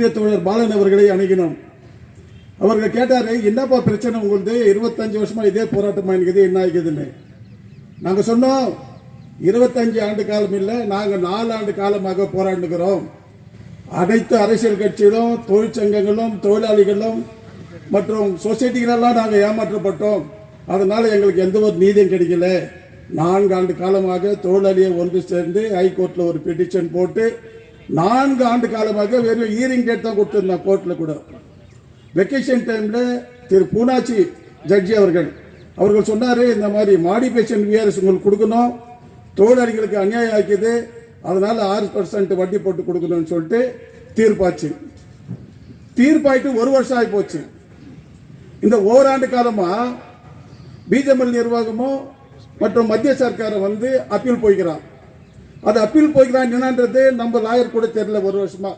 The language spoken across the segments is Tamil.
ஒன்றிய தோழர் பாலன் அவர்களை அணுகினோம். அவர்கள் கேட்டாரு என்னப்பா பிரச்சனை உங்களுது? இருபத்தஞ்சு வருஷமா இதே போராட்டமா இருக்குது என்ன ஆகுதுன்னு நாங்க சொன்னோம் இருபத்தஞ்சு ஆண்டு காலம் இல்லை நாங்கள் நாலு ஆண்டு காலமாக போராடுகிறோம். அனைத்து அரசியல் கட்சிகளும் தொழிற்சங்கங்களும் தொழிலாளிகளும் மற்றும் சொசைட்டிகளெல்லாம் நாங்கள் ஏமாற்றப்பட்டோம். அதனால எங்களுக்கு எந்த ஒரு நீதியும் கிடைக்கல. நான்கு ஆண்டு காலமாக தொழிலாளியை ஒன்று சேர்ந்து ஹைகோர்ட்டில் ஒரு பெட்டிஷன் போட்டு நான்கு ஆண்டு காலமாக வெறும் ஹியரிங் டேட் தான் கொடுத்துருந்தோம் கோர்ட்டில் கூட. வெக்கேஷன் டைம்ல திரு பூனாச்சி ஜட்ஜி அவர்கள் அவர்கள் சொன்னாரு இந்த மாதிரி மாடிஃபிகேஷன் விஆர்எஸ் உங்களுக்கு கொடுக்கணும் தொழிலாளிகளுக்கு அநியாயம் ஆக்கியது அதனால ஆறு பர்சன்ட் வட்டி போட்டு கொடுக்கணும்னு சொல்லிட்டு தீர்ப்பாச்சு. தீர்ப்பாயிட்டு ஒரு வருஷம் ஆகி போச்சு. இந்த ஓராண்டு காலமா பிஜேபி நிர்வாகமும் மற்றும் மத்திய சர்க்காரம் வந்து அப்பீல் போய்க்கிறான். அது அப்பீல் போய்க்கிறான் என்னன்றது நம்ம லாயர் கூட தெரில ஒரு வருஷமா.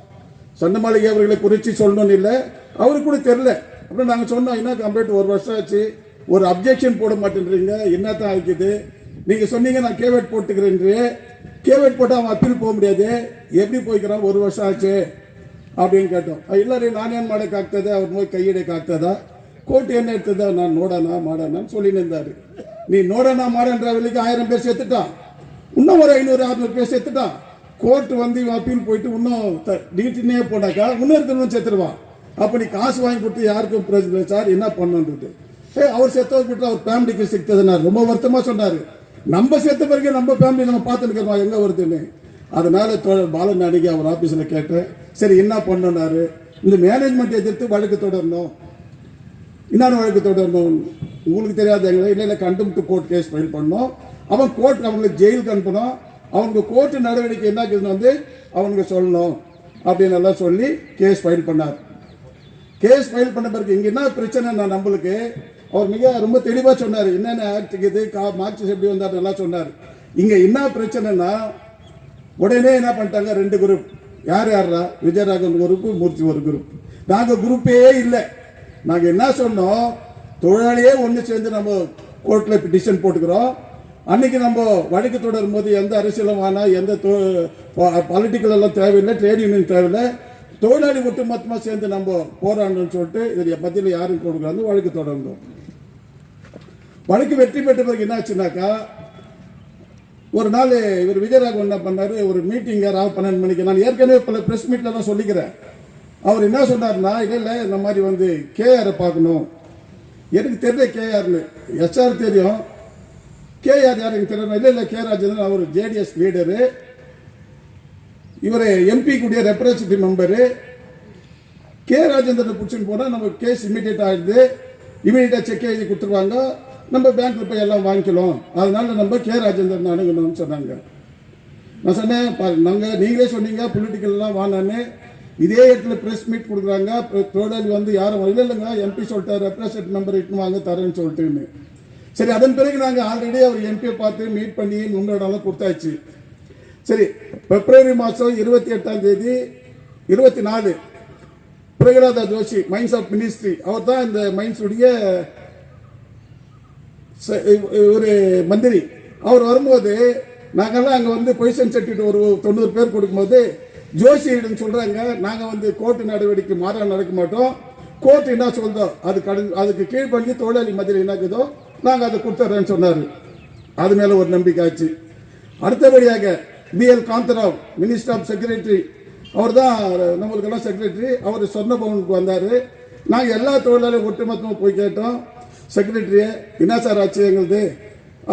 சொந்தமாளிகை அவர்களை குறித்து சொல்லணும்னு இல்லை. அவருக்கு கூட தெரியல. அப்புறம் நாங்கள் சொன்னோம் என்ன கம்ப்ளைண்ட் ஒரு வருஷம் ஆச்சு. ஒரு அப்ஜெக்ஷன் போட மாட்டேன்றீங்க. தான் ஆகிக்குது? நீங்கள் சொன்னீங்க நான் கேவேட் போட்டுக்கிறேன்று கேவேட் போட்டு அவன் அப்பீல் போக முடியாது. எப்படி போய்க்கிறான்? ஒரு வருஷம் ஆச்சு. அப்படின்னு கேட்டோம். ಇಲ್ಲ நானே ನಾನೇನು ಮಾಡೋಕ್ಕಾಗ್ತದೆ அவர் ಹೋಗಿ ಕೈ ಹಿಡಿಯೋಕ್ಕಾಗ್ತದ ಕೋರ್ಟ್ ಏನು ಹೇಳ್ತದ ನಾನು ನೋಡೋಣ ಮಾಡೋಣ சொல்லின்னு இருந்தார். நீ ನೋಡೋಣ மாடன்ற வெளிக்கு ஆயிரம் பேர் சேர்த்துட்டான். இன்னும் ஒரு ஐநூறு அறுநூறு பேர் சேர்த்துட்டான் கோர்ட் வந்து இவன் அப்பீல் போயிட்டு இன்னும் நீட்டினே போனாக்கா இன்னும் இருக்கிறவன் செத்துருவான் அப்ப நீ காசு வாங்கி கொடுத்து யாருக்கும் பிரச்சனை சார் என்ன பண்ணுன்றது ஏ அவர் செத்தவர் விட்டு அவர் ஃபேமிலிக்கு சிக்ததுனார் ரொம்ப வருத்தமா சொன்னாரு. நம்ம சேர்த்த பிறகு நம்ம ஃபேமிலி நம்ம பார்த்துருக்கோம் எங்க வருதுன்னு. அதனால தோழர் பாலன் அடிக்க அவர் ஆபீஸ்ல கேட்டேன். சரி என்ன பண்ணனாரு இந்த மேனேஜ்மெண்ட் எதிர்த்து வழக்கு தொடரணும். இன்னொரு வழக்கு தொடரணும்? உங்களுக்கு தெரியாத எங்களை இல்லை இல்லை கண்டெம்ட் கோர்ட் கேஸ் ஃபைல் பண்ணோம் அவன் கோர்ட் அவங்களுக்கு ஜெயிலுக்கு அனுப்பணும். அவங்க கோர்ட்டு நடவடிக்கை என்ன வந்து அவனுக்கு சொல்லணும். அப்படின்னு எல்லாம் சொல்லி கேஸ் ஃபைல் பண்ணார். கேஸ் ஃபைல் பண்ண பிறகு இங்கே என்ன பிரச்சனை நான் நம்மளுக்கு? அவர் மிக ரொம்ப தெளிவாக சொன்னார். என்னென்ன ஆக்ட் இது? கா மார்க்சிஸ் எப்படி வந்தார் நல்லா சொன்னார். இங்கே என்ன பிரச்சனைனா உடனே என்ன பண்ணிட்டாங்க? ரெண்டு குரூப் யார் யாரா விஜயராகவன் குரூப் மூர்த்தி ஒரு குரூப் நாங்கள் குரூப்பே இல்லை. நாங்கள் என்ன சொன்னோம்? தொழிலாளியே ஒன்று சேர்ந்து நம்ம கோர்ட்டில் பிட்டிஷன் போட்டுக்கிறோம். அன்னைக்கு நம்ம வழக்கு தொடரும் போது எந்த அரசியலும் வேணாம் எந்த பொலிட்டிக்கல் எல்லாம் தேவையில்லை ட்ரேட் யூனியன் தேவையில்லை. தொழிலாளி ஒட்டுமொத்தமா சேர்ந்து நம்ம போராடணும்னு சொல்லிட்டு இதை மத்தியில் யாரும் கொடுக்குறாங்க வழக்கு தொடர்ந்தோம். வழக்கு வெற்றி பெற்ற பிறகு என்ன ஆச்சுனாக்கா ஒரு நாள் இவர் விஜயராகவன் என்ன பண்ணாரு ஒரு மீட்டிங் ராவ் பன்னெண்டு மணிக்கு. நான் ஏற்கனவே பல பிரஸ் மீட்டில் தான் சொல்லிக்கிறேன். அவர் என்ன சொன்னார்னா இல்லை இல்லை இந்த மாதிரி வந்து கேஆரை பார்க்கணும். எனக்கு தெரியல கேஆர்னு எஸ்ஆர் தெரியும். கேஆர் யார் எனக்கு தெரியல இல்லை இல்லை கே ராஜேந்திரன் அவர் ஜேடிஎஸ் லீடரு இவர் எம்பி கூடிய ரெப்ரசன்டேட்டிவ் மெம்பரு கே ராஜேந்திரனை பிடிச்சின்னு போனால் நம்ம கேஸ் இமீடியட் ஆகிடுது இமீடியட்டாக செக் எழுதி கொடுத்துருவாங்க. நம்ம பேங்க்கில் போய் எல்லாம் வாங்கிக்கலாம் அதனால நம்ம கே ராஜேந்திரன் அணுகணும்னு சொன்னாங்க. நான் சொன்னேன் நாங்கள் நீங்களே சொன்னீங்க பொலிட்டிக்கல்லாம் வானான்னு இதே இடத்துல ப்ரெஸ் மீட் கொடுக்குறாங்க. தொழிலாளி வந்து யாரும் இல்லை இல்லைங்க எம்பி சொல்லிட்டார் ரெப்ரசன்ட் மெம்பர் இட்டுன்னு வாங்க தரேன்னு சொல்லிட்டுன்னு. சரி அதன் பிறகு நாங்கள் ஆல்ரெடி அவர் எம்பியை பார்த்து மீட் பண்ணி முன்னோடலாம் கொடுத்தாச்சு. சரி பிப்ரவரி மாதம் இருபத்தி எட்டாம் தேதி இருபத்தி நாலு Pralhad Joshi mines of ministry அவர் தான் இந்த மைன்ஸுடைய ச- ஒரு மந்திரி. அவர் வரும்போது நாங்கள்லாம் அங்கே வந்து பொசிஷன் சர்டிஃபிகேட் ஒரு தொண்ணூறு பேர் கொடுக்கும்போது ஜோசியிடம் சொல்கிறாங்க நாங்கள் வந்து கோர்ட்டு நடவடிக்கை மாற நடக்க மாட்டோம். கோர்ட் என்ன சொல்தோ அது கடன் அதுக்கு கீழ்ப்படிஞ்சு தொழிலாளி மந்திரி என்ன இருக்குதோ நாங்கள் அதை கொடுத்துட்றேன்னு சொன்னார். அது மேலே ஒரு நம்பிக்கை ஆச்சு. அடுத்தபடியாக BL Kantharao minister of secretary அவர் தான் நம்மளுக்கெல்லாம் செக்ரட்டரி அவர் சொன்ன பவனுக்கு வந்தார். நாங்கள் எல்லா தொழிலாளியும் ஒட்டுமொத்தமாக போய் கேட்டோம். செக்ரட்டரியை என்ன சார் ஆச்சு எங்களுது.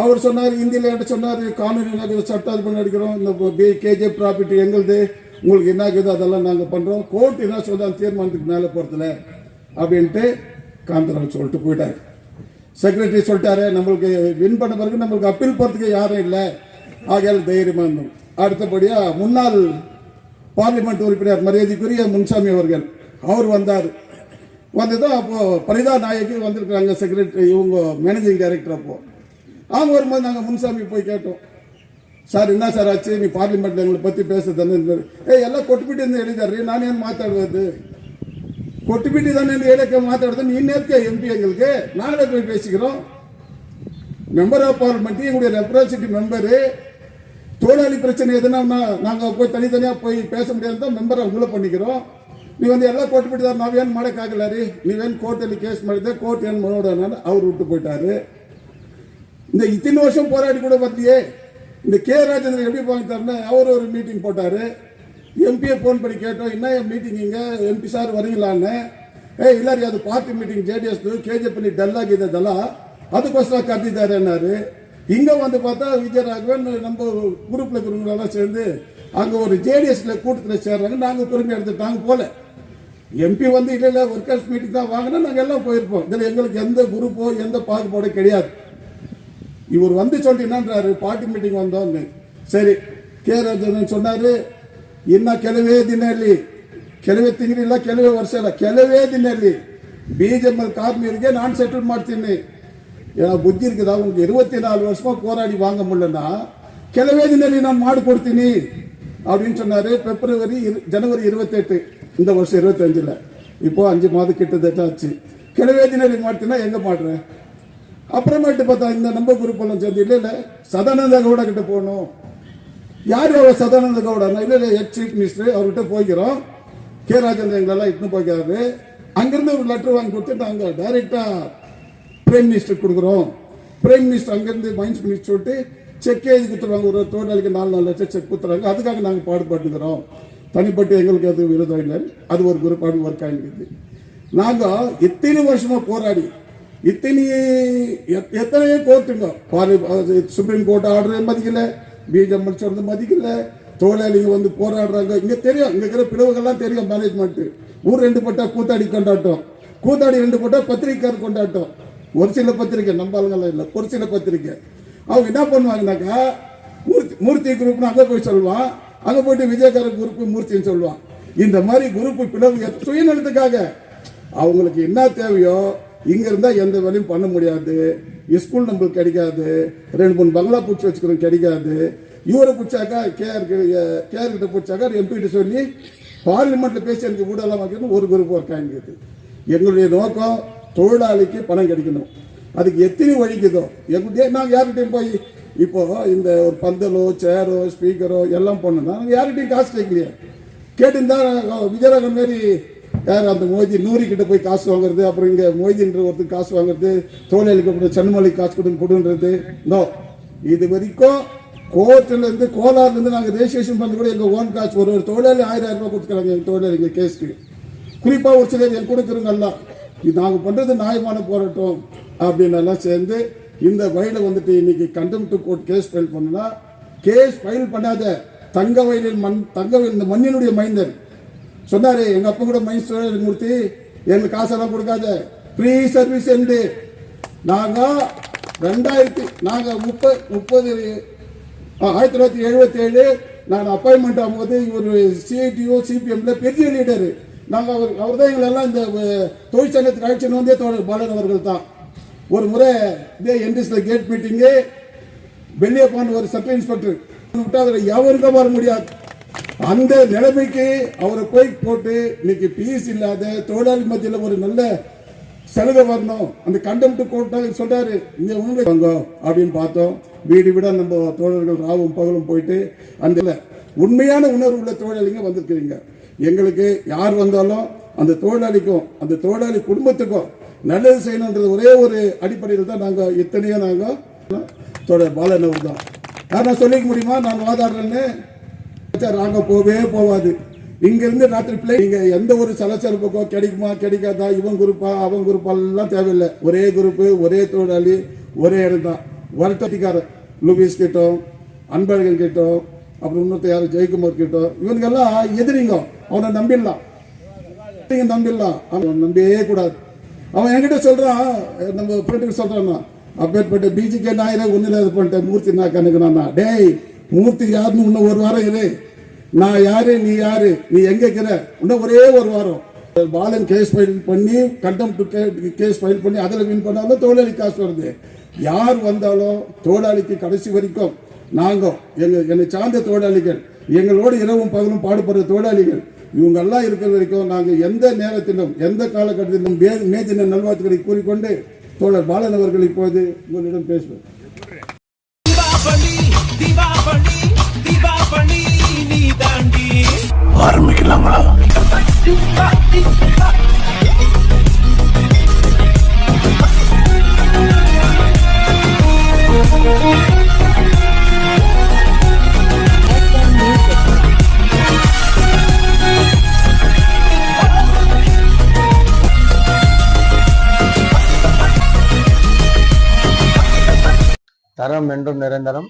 அவர் சொன்னார் இந்தியில் என்ன சொன்னார் காணொலி என்ன சட்டம் பண்ணி அடிக்கிறோம் இந்த பி கேஜே ப்ராப்பர்ட்டி எங்களுது. உங்களுக்கு என்ன இருக்குதோ அதெல்லாம் நாங்கள் பண்ணுறோம் கோர்ட் என்ன சொல்றாங்க தீர்மானத்துக்கு மேலே போகிறதுல அப்படின்ட்டு காந்தராவ் சொல்லிட்டு போயிட்டார். செக்ரட்டரி சொல்லிட்டாரு நம்மளுக்கு வின் பண்ண பிறகு நம்மளுக்கு அப்பீல் போகிறதுக்கு யாரும் இல்லை. ஆகையால் தைரியமாக இருந்தோம். அடுத்தபடியாக முன்னாள் பார்லிமெண்ட் உறுப்பினர் மரியாதைக்குரிய முன்சாமி அவர்கள் அவர் வந்தார். வந்ததும் அப்போது பரிதா நாயகி வந்திருக்கிறாங்க செக்ரட்டரி இவங்க மேனேஜிங் டைரக்டர் அப்போது அவங்க வரும்போது நாங்கள் முன்சாமி போய் கேட்டோம். சார் என்ன சார் ஆச்சு? நீ பார்லிமெண்ட்டில் எங்களை பற்றி பேசுறது ஏ எல்லாம் கொட்டுப்பிட்டு இருந்து எழுதாரு நான் ஏன் மாத்தாடுவது ಕೊಟ್ಬಿಟ್ಟು தானே ಹೇಳಕ್ಕೆ ಮಾತಾಡೋದು ನೀನ್ ಏಕೆ ಎಂ ಪಿ எங்களுக்கு நாங்களே போய் பேசிக்கிறோம் மெம்பர் ஆஃப் பார்லிமெண்ட் எங்களுடைய ரெப்ரசன்டேட்டிவ் மெம்பரு தொழிலாளி பிரச்சனை எதுனா நாங்க போய் தனித்தனியா போய் பேச முடியாது தான் மெம்பரை உள்ள பண்ணிக்கிறோம் ನೀವೊಂದು ಎಲ್ಲ ಕೊಟ್ಬಿಟ್ಟಿದ್ದಾರೆ ನಾವೇನು ಮಾಡೋಕ್ಕಾಗಲ್ಲ ರೀ ನೀವೇನು ಕೋರ್ಟಲ್ಲಿ ಕೇಸ್ ಮಾಡಿದ್ರೆ ಕೋರ್ಟ್ ಏನು ಮಾಡೋಣ ಅವ್ರು விட்டு போயிட்டாரு இந்த இத்தனை வருஷம் போராடி கூட வரலையே இந்த கே ராஜேந்திரன் எப்படி வாங்கிட்டாருன்னா அவர் ஒரு மீட்டிங் போட்டாரு எம்பியை ஃபோன் பண்ணி கேட்டோம் என்ன மீட்டிங் இங்கே? MP sir வரீங்களான்னு? ஏ இல்லை அது party meeting JDS J D S K J P dull ಆಗಿದ್ದಲ್ಲ இங்கே வந்து பார்த்தா விஜய் விஜயராகவன் நம்ம குரூப்பில் இருக்கிறவங்களெல்லாம் சேர்ந்து அங்கே ஒரு ஜேடிஎஸ்ல கூட்டத்தில் சேர்றாங்க. நாங்கள் பெருமை எடுத்துட்டாங்க போல. எம்பி வந்து இல்லை இல்லை ஒர்க்கர்ஸ் மீட்டிங் தான் வாங்கினா நாங்கள் எல்லாம் போயிருப்போம். இதில் எங்களுக்கு எந்த குரூப்போ எந்த பாகுபாடோ கிடையாது. இவர் வந்து சொல்லிட்டு என்னன்றாரு? பார்ட்டி மீட்டிங் வந்தோம்னு. சரி கே. ராஜன் சொன்னார் ಇನ್ನು ಕೆಲವೇ ದಿನ ಇರಲಿ ಕೆಲವೇ ತಿಂಗಳಿಲ್ಲ ಕೆಲವೇ ವರ್ಷ ಇಲ್ಲ ಕೆಲವೇ ದಿನ ಇರಲಿ பிஜேபி கார்மீருக்கு நான் செட்டில் மாடுத்தேன்னு ஏன்னா புத்தி இருக்குதா உங்களுக்கு இருபத்தி நாலு வருஷமா போராடி வாங்க முடியலன்னா கிளவே தினி நான் மாடு கொடுத்தினி அப்படின்னு சொன்னாரு. பிப்ரவரி ஜனவரி இருபத்தெட்டு இந்த வருஷம் இருபத்தஞ்சில் இப்போ அஞ்சு மாதம் கிட்டத்தட்ட ஆச்சு. கிளவே தினி மாடுத்தினா எங்கே மாடுறேன் அப்புறமேட்டு பார்த்தா இந்த நம்ம குரூப் எல்லாம் சேர்ந்து இல்லை இல்லை சதானந்த கூட கிட்ட போகணும் யார் அவர் சதானந்த கவுடா இல்ல இல்ல சீஃப் மினிஸ்டர் அவர்கிட்ட போய்க்கிறோம். கே. ராஜேந்திரன் எங்களெல்லாம் இட்டுன்னு போய்க்கிறாரு. அங்கிருந்து ஒரு லெட்டர் வாங்கி கொடுத்து நாங்கள் டைரக்டா பிரைம் மினிஸ்டர் கொடுக்குறோம். பிரைம் மினிஸ்டர் அங்கிருந்து மைன்ஸ் மினிஸ்டர் சொல்லிட்டு செக்கே எழுதி கொடுத்துருவாங்க. ஒரு தொழிலாளிக்கு நாலு நாலு லட்சம் செக் கொடுத்துறாங்க அதுக்காக நாங்கள் பாடுபட்டுக்கிறோம். தனிப்பட்டு எங்களுக்கு அது விரோதம் இல்லை. அது ஒரு குரூப் ஒர்க் ஆகிருக்குது நாங்கள் இத்தனை வருஷமா போராடி இத்தனை எத்- எத்தனையோ கோர்ட்டுங்க பாரு சுப்ரீம் கோர்ட் ஆர்டர் மதிக்கலை. பிஜேபி சொல்றது மதிக்கல. தொழிலாளிங்க வந்து போராடுறாங்க. இங்க தெரியும். இங்க இருக்கிற பிளவுகள்லாம் தெரியும் மேனேஜ்மெண்ட் ஊர் ரெண்டு போட்டா கூத்தாடி கொண்டாட்டம். கூத்தாடி ரெண்டு பட்டா பத்திரிக்கையார் கொண்டாட்டம். ஒரு சில பத்திரிக்கை நம்ம ஆளுங்கெல்லாம் இல்லை. ஒரு சில பத்திரிக்கை அவங்க என்ன பண்ணுவாங்கனாக்கா மூர்த்தி மூர்த்தி குரூப்னு அங்கே போய் சொல்லுவான். அங்கே போயிட்டு விஜயகார குரூப் மூர்த்தின்னு சொல்லுவான். இந்த மாதிரி குரூப் பிளவு சுயநலத்துக்காக. அவங்களுக்கு என்ன தேவையோ இங்க இருந்தா எந்த வேலையும் பண்ண முடியாது. ஸ்கூல் நம்மளுக்கு கிடைக்காது. ரெண்டு மூணு பங்களா பூச்சி வச்சுக்கிறோம் கிடைக்காது. இவரை பிடிச்சாக்கா கேஆர் கேஆர் கிட்ட பிடிச்சாக்கா எம்பிட்டு சொல்லி பார்லிமெண்ட்ல பேசி எனக்கு வீடெல்லாம் வைக்கணும் ஒரு குரூப் ஒர்க் ஆகிக்குது எங்களுடைய நோக்கம் தொழிலாளிக்கு பணம் கிடைக்கணும். அதுக்கு எத்தனை வழிக்குதோ எங்களுடைய நாங்கள் யார்கிட்டையும் போய் இப்போ இந்த ஒரு பந்தலோ சேரோ ஸ்பீக்கரோ எல்லாம் பண்ணோம்னா நாங்கள் யார்கிட்டையும் காசு கேட்கலையே. கேட்டிருந்தா விஜயராகன் மாரி யார் அந்த மோதி நூறு கிட்ட போய் காசு வாங்குறது அப்புறம் இங்க மோதின்ற ஒருத்தர் காசு வாங்குறது தோழலுக்கு அப்புறம் சென்னமலைக்கு காசு கொடுங்க கொடுன்றது. நோ. இது வரைக்கும் கோர்ட்ல இருந்து கோலார்ல இருந்து நாங்க ரெஜிஸ்ட்ரேஷன் பண்ண கூட எங்க ஓன் காசு. ஒரு ஒரு தொழிலாளி ஆயிரம் ரூபாய் கொடுத்துக்கிறாங்க எங்க தொழிலாளிங்க கேஸ்க்கு குறிப்பா ஒரு சிலர் என் கொடுக்குறவங்க இது நாங்க பண்றது நியாயமான போராட்டம் அப்படின்னு எல்லாம் சேர்ந்து இந்த வயல வந்துட்டு இன்னைக்கு கண்டெம்ட் கோர்ட் கேஸ் ஃபைல் பண்ணுனா கேஸ் ஃபைல் பண்ணாத தங்க வயலில் மண் தங்க இந்த மண்ணினுடைய மைந்தன் சொன்னாரு எங்க அப்பா கூட மைண்ட் மூர்த்தி. எங்களுக்கு காசெல்லாம் கொடுக்காத. ஃப்ரீ சர்வீஸ் என்று. நாங்க ரெண்டாயிரத்தி நாங்க முப்பது முப்பது ஆயிரத்தி தொள்ளாயிரத்தி எழுபத்தி ஏழு நான் அப்பாயின்மெண்ட் ஆகும்போது இவர் சிஐடிஓ சிபிஎம்ல பெரிய லீடர் நாங்கள் அவர் அவர் தான் எங்களெல்லாம் இந்த தொழிற்சங்கத்துக்கு அழைச்சின்னு வந்தே தோழர் பாலன் அவர்கள் தான். ஒரு முறை இதே என்டிஎஸ்ல கேட் மீட்டிங்கு போன ஒரு சப் இன்ஸ்பெக்டர் விட்டா அதில் எவருக்கும் வர முடியாது. அந்த நிலைமைக்கு அவரை போய் போட்டு இன்னைக்கு பீஸ் இல்லாத தொழிலாளி மத்தியில் ஒரு நல்ல சலுகை வரணும். அந்த கண்டெம்ட் கோர்ட்டாக சொல்றாரு இங்க உங்க அப்படின்னு பார்த்தோம். வீடு வீடா நம்ம தோழர்கள் ராவும் பகலும் போயிட்டு அந்த உண்மையான உணர்வு உள்ள தொழிலாளிங்க வந்திருக்கிறீங்க. எங்களுக்கு யார் வந்தாலும் அந்த தொழிலாளிக்கும் அந்த தொழிலாளி குடும்பத்துக்கும் நல்லது செய்யணுன்றது ஒரே ஒரு அடிப்படையில் தான் நாங்கள் இத்தனையோ நாங்கள் தொடர் பாலன் அவர் தான் நான் சொல்லிக்க முடியுமா? நான் வாதாடுறேன்னு? நாங்கள் போவே போவாது. இங்க இருந்து ராத்திரி பிள்ளை நீங்க எந்த ஒரு சலசலப்புக்கோ கிடைக்குமா கிடைக்காதா இவன் குரூப்பா அவன் குரூப்பா எல்லாம் தேவையில்லை. ஒரே குரூப்பு ஒரே தொழிலாளி ஒரே இடம் தான் வருத்தட்டிக்காரர் லூபிஸ் கிட்டோம் அன்பழகன் கிட்டோம் அப்புறம் இன்னொருத்த யாரும் ஜெயக்குமார் கிட்டோம். இவனுக்கெல்லாம் எதிரிங்க. அவனை நம்பிடலாம். நீங்க நம்பிடலாம். அவன் நம்பியே கூடாது. அவன் என்கிட்ட சொல்றான் நம்ம ஃப்ரெண்டுக்கு சொல்றான் அப்பேற்பட்ட பிஜிகே நாயரே ஒன்னும் இது பண்ணிட்டேன் மூர்த்தி நான். கணக்குனா டேய் மூர்த்தி யாருன்னு இன்னும் ஒரு வாரம் இரு. நான் யாரு நீ யாரு நீ எங்க இருக்கிற? இன்னும் ஒரே ஒரு வாரம். பாலன் கேஸ் ஃபைல் பண்ணி கண்டம் கேஸ் ஃபைல் பண்ணி அதில் வின் பண்ணாலும் தொழிலாளி காசு வருது. யார் வந்தாலும் தொழிலாளிக்கு கடைசி வரைக்கும் நாங்கள் எங்க என்னை சார்ந்த தொழிலாளிகள் எங்களோடு இரவும் பகலும் பாடுபடுற தொழிலாளிகள் இவங்கெல்லாம் இருக்கிற வரைக்கும் நாங்கள் எந்த நேரத்திலும் எந்த காலகட்டத்திலும் மே- நல்வாழ்த்துக்களை கூறிக்கொண்டு தோழர் பாலன் அவர்கள் இப்போது உங்களிடம் பேசுவேன் தீபாவளி தீபாவளி நீ தாண்டி ஆரம்பிக்கலாங்களா தரம் என்றும் நிரந்தரம்.